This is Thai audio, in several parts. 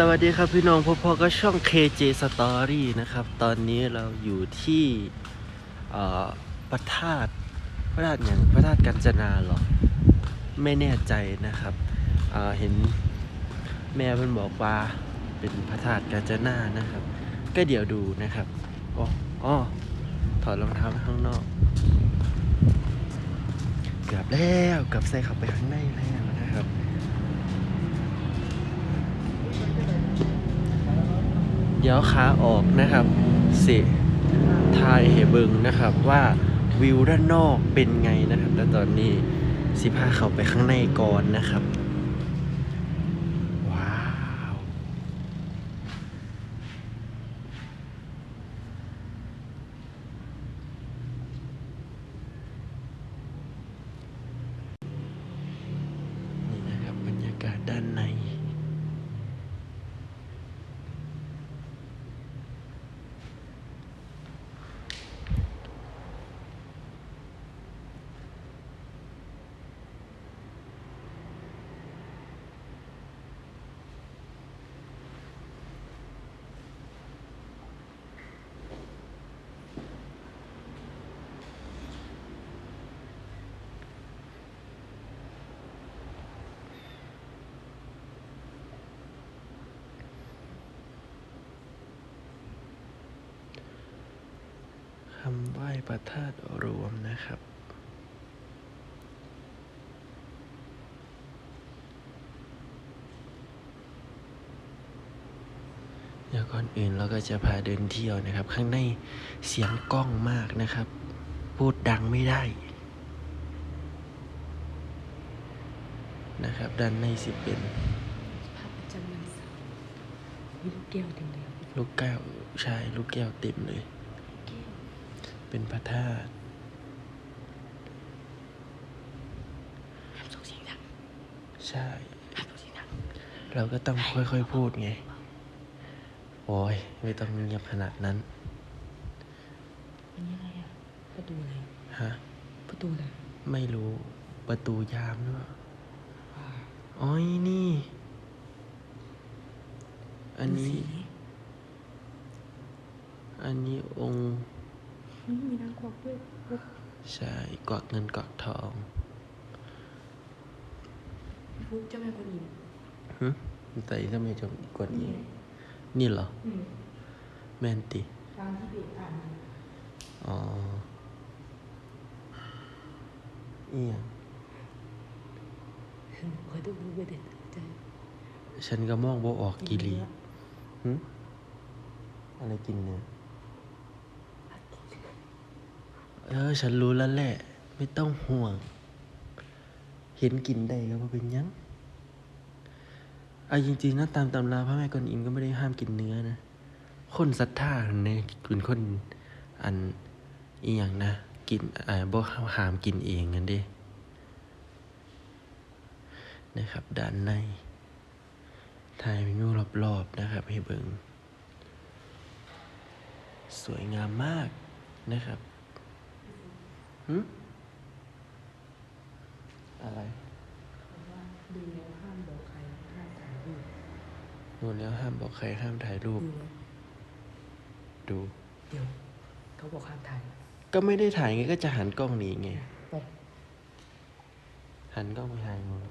สวัสดีครับพี่น้องพบพอก็ช่อง KJ Story นะครับ ตอนนี้เราอยู่ที่เอ่อพระธาตุพระธาตุอย่างพระธาตุกัญจนาหรอ ไม่แน่ใจนะครับเเห็นแม่เพิ่นบอกว่าเป็นพระธาตุกัญจนานะครับ ก็เดี๋ยวดูนะครับอ๋ออถอดรองเท้าไว้ข้างนอก เกือบแล้วเกือบใส่เข้าไปข้างในแล้วนะครับ เดี๋ยวขาออกนะครับสิทายเหเบิงนะครับว่าวิวด้านนอกเป็นไงนะครับแต่ตอนนี้สิพาเขาไปข้างในก่อนนะครับ ว้าว นี่นะครับบรรยากาศด้านใน คำไห ว้พระธาตุรวมนะครับเดี๋ยวก่อนอื่นเราก็จะพาเดินเที่ยวนะครับ ข้างในเสียงกล้องมากนะครับ พูดดังไม่ได้ นะครับ ด้านในสิเป็นภาพประจำวันเสาร์มีลูกแก้วเต็มเลยลูกแก้วใช่ลูกแก้วเต็มเลยแก้ว เป็นพระธาตุห้ามส่งเสียงดังใช่ห้ามส่งเสียงดังเราก็ต้องค่อยๆพูดไง โอ้ย ไม่ต้องเงียบขนาดนั้นอันนี้อะไรอะ ประตูอะไร ฮะ ประตูอะไร ไม่รู้ ประตูยามหรือเปล่าว้าวอ๋อยนี่ อันนี้ฤาษีอันนี้องค์นี่ มีนางกวักด้วยโอ้ใช่กวักเงินกวักทองพี่ฟุ๊กเจ้าแม่กวนอิมหึแต่ทำไมจะกดอีกนี่เหรออืมแมนติตามที่เบสอ่านมาอ๋อเอียงขอดูดูไปเด็ดใจฉันก็มองบ่ออกกิลีหึอะไรกินเนี่ย เออ ฉันรู้แล้วแหละ ไม่ต้องห่วง เห็นกินได้ก็บ่เป็นหยังเอาจริงๆนะตามตำราพระแม่กวนอิมก็ไม่ได้ห้ามกินเนื้อนะ คนศรัทธาเนี่ยเป็นคนอันอีหยังนะ กินอ่าบ่ห้ามกินเองกันด้นะครับ ด้านในถ่ายวิวรอบๆนะครับ ให้เบิงสวยงามมากนะครับ หึอะไรว่าดูแล้วห้ามบอกใครห้ามถ่ายรูปดูแล้วห้ามบอกใครห้ามถ่ายรูป ดูแล้วดูเดี๋ยวเขาบอกห้ามถ่าย ก็ไม่ได้ถ่ายไงก็จะหันกล้องหนีไงไปหันกล้องไปถ่ายงูน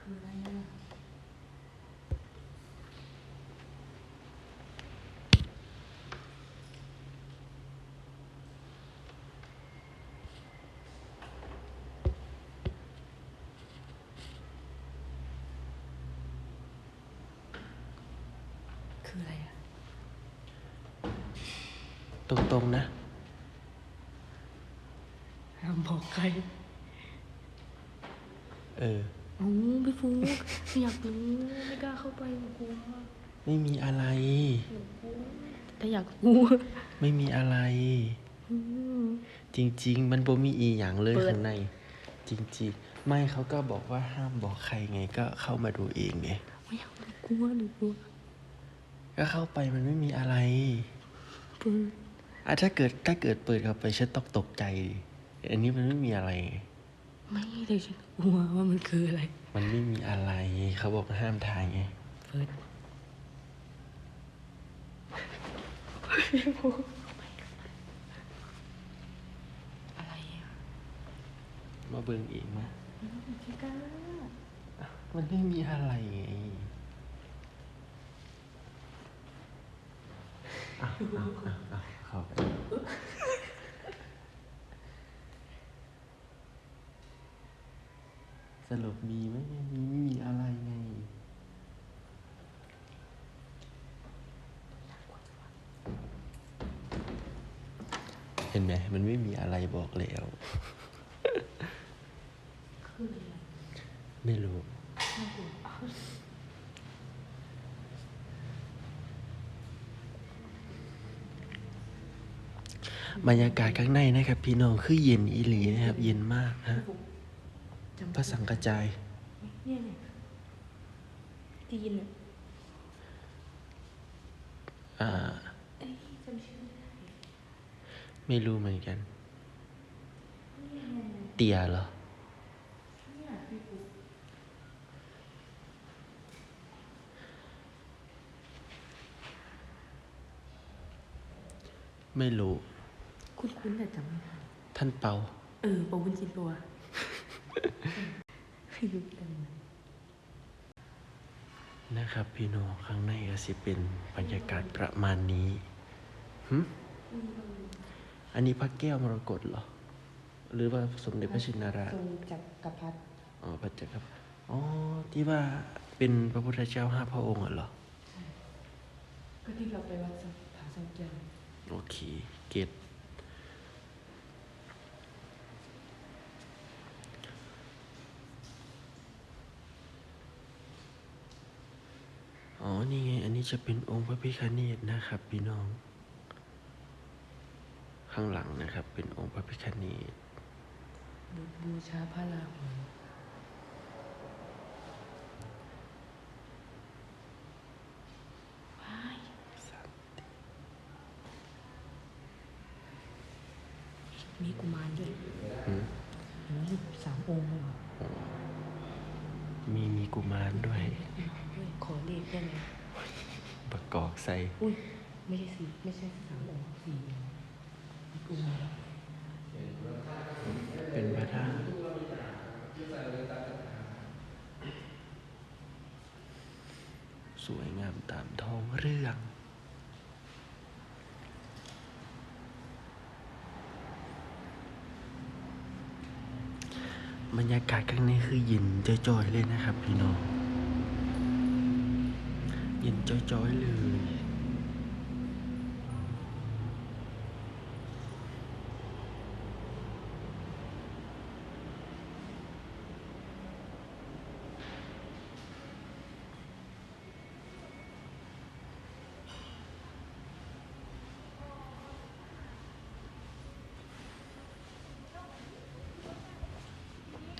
คืออะไร คืออะไรอะตรงๆนะ ห้ามบอกใครเออ โอ้พี่ฟูไม่อยากรู้ไม่กล้าเข้าไปหนูกลัวไม่มีอะไรหนูกลัวแต่อยากรู้ไม่มีอะไร อืม จริง ๆ มันบ่มีอีอย่างเลยเปิด ข้างใน จริง ๆ ไม่เขาก็บอกว่าห้ามบอกใครไงก็เข้ามาดูเองไงไม่อยากหนูกลัวหนูกลัว ก็เข้าไปมันไม่มีอะไรเปิดอะถ้าเกิดถ้าเกิดเปิดเข้าไปฉันต้องตกใจดิอันนี้มันไม่มีอะไรไงไไม่ได้ฉันกลัวว่ามันคืออะไร มันไม่มีอะไรเขาบอกห้ามถ่ายไงเฟิร์สอะไรอะมาเบิ่งเองนะพี่ก้ามันไม่มีอะไรไง อ้าวอ้าวอ้าวอ้าวเข้าไปสรุปมีไหมมีไม่มีอะไรไง เห็นไหมมันไม่มีอะไรบอกแล้ว คืออะไร ไม่รู้ น่ากลัว บรรยากาศข้างในนะครับ พี่น้องคือเย็นอีหลีนะครับ เย็นมากฮะจำพระสังกระจายเนี่ยเนี่ยที่ยินอะอ่าเอ้ยจำชื่อไม่ได้ไม่รู้เหมือนกันเนี่ยเนี่ยเนี่ยเตียเหรอเนี่ยพี่ปุ๊กไม่รู้ คุ้นๆแต่จำไม่ได้ท่านเปา เออปะวุ้นจินตัวไม่รู้กันไหมนะครับ พี่น้องข้างในก็สิเป็นบรรยากาศประมาณนี้หึอันนี้พระแก้วมรกตเหรอ หรือว่าสมเด็จพระชินราช ทรงจักรพรรดิอ๋อพระเจ้าครับ อ๋อ ที่ว่าเป็นพระพุทธเจ้าห้าพระองค์เหรอ ก็ที่เราไปวัดสังผาสังเกตโอเค เกตอ๋อ นี่ไงอันนี้จะเป็นองค์พระพิฆเนศนะครับ พี่น้อง ข้างหลังนะครับ เป็นองค์พระพิฆเนศบูบูชาพระราหูว้ายมีกุมารด้วยอืมโอ้ยสามองค์เลยเหรอมีมีกุมารด้วยเฮ้ยขอเลขได้ไหม ประกอบใส่อุ้ยไม่ใช่สี่ไม่ใช่สามองค์สี่องค์มีกุมารเป็นพระธาตุสวยงามตามท้องเรื่องบรรยากาศข้างในคือเย็นจ้อยๆเลยนะครับพี่น้อง เย็นจ้อยๆเลย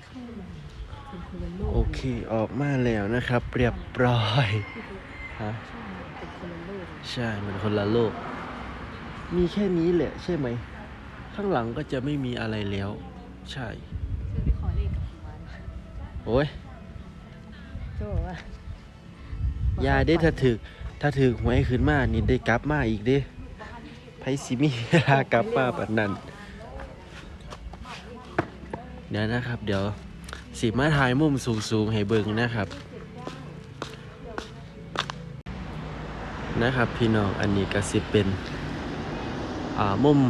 เข้ามาเป็นคนละโลกโอเคออกมาแล้วนะครับ เรียบร้อยพี่ปุ๊ก ฮะใช่เป็นคนละโลกเลยใช่ มันคนละโลก มีแค่นี้แหละ ใช่ไหม ข้างหลังก็จะไม่มีอะไรแล้ว ใช่ เธอไปขอเลขกับกุมารโอ้ยเจ้าบอกว่าอยาได้ถ้าถึก ถ้าถึกหวยขึ้นมานี่ได้กลับมาอีกเด้ไพสิมีเวลากลับมาแบบนั้น เดี๋ยวนะครับ เดี๋ยวสิมาถ่ายมุมสูงๆให้เบิ่งนะครับ นะครับ พี่น้องอันนี้ก็สิเป็นมุม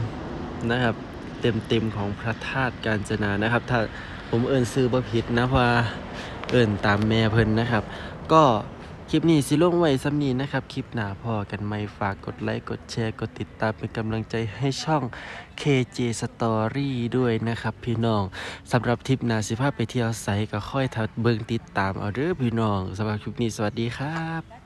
นะครับ เต็มๆของพระธาตุกาญจนานะครับ ถ้าผมเอินซื้อบ่ผิดนะเพราะว่าเอินตามแม่เพิ่นนะครับ ก็คลิปนี้สิลงไว้ซ้ำนี้นะครับ คลิปหน้าพอกันไม่ฝากกดไลค์กดแชร์กดติดตามเป็นกำลังใจให้ช่อง KJ Story ด้วยนะครับพี่น้องสำหรับทริปหน้าสิพาพไปเที่ยวไสก็ค่อยทัดเบิ่งติดตามเอาเด้อพี่น้องสำหรับคลิปนี้สวัสดีครับ